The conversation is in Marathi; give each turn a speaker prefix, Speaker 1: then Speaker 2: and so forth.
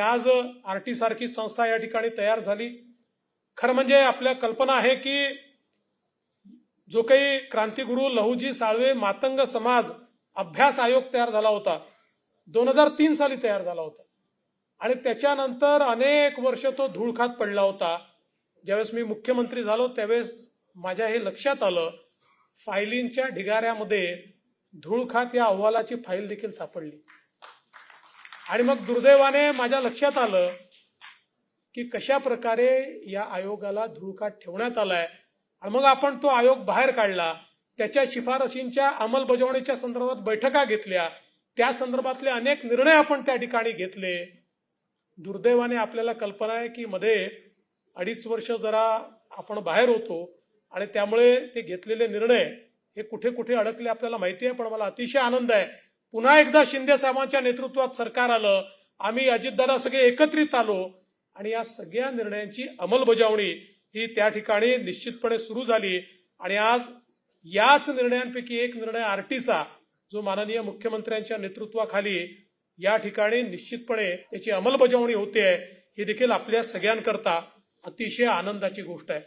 Speaker 1: आज आर टी सारखी संस्था या ठिकाणी तयार झाली. खरं म्हणजे आपल्या कल्पना आहे की जो काही क्रांतीगुरु लहुजी साळवे मातंग समाज अभ्यास आयोग तयार झाला होता. दोन हजार तीन साली तयार झाला होता. आणि त्याच्यानंतर अनेक वर्ष तो धूळखात पडला होता. ज्यावेळेस मी मुख्यमंत्री झालो त्यावेळेस माझ्या हे लक्षात आलं फायलींच्या ढिगाऱ्यामध्ये धूळखात या अहवालाची फाईल देखील सापडली. आणि मग दुर्दैवाने माझ्या लक्षात आलं की कशा प्रकारे या आयोगाला धुळकात ठेवण्यात आलाय. आणि मग आपण तो आयोग बाहेर काढला. त्याच्या शिफारशींच्या अंमलबजावणीच्या संदर्भात बैठका घेतल्या. त्या संदर्भातले अनेक निर्णय आपण त्या ठिकाणी घेतले. दुर्दैवाने आपल्याला कल्पना आहे की मध्ये अडीच वर्ष जरा आपण बाहेर होतो. आणि त्यामुळे ते घेतलेले निर्णय हे कुठे कुठे अडकले आपल्याला माहिती आहे पण मला अतिशय आनंद आहे. पुन्हा एकदा शिंदे साहेबांच्या नेतृत्वात सरकार आलं आम्ही अजितदादा सगळे एकत्रित आलो आणि या सगळ्या निर्णयांची अंमलबजावणी ही त्या ठिकाणी निश्चितपणे सुरू झाली. आणि आज याच निर्णयांपैकी एक निर्णय आरटीचा जो माननीय मुख्यमंत्र्यांच्या नेतृत्वाखाली या ठिकाणी निश्चितपणे त्याची अंमलबजावणी होते आहे ही देखील आपल्या सगळ्यांकरता अतिशय आनंदाची गोष्ट आहे.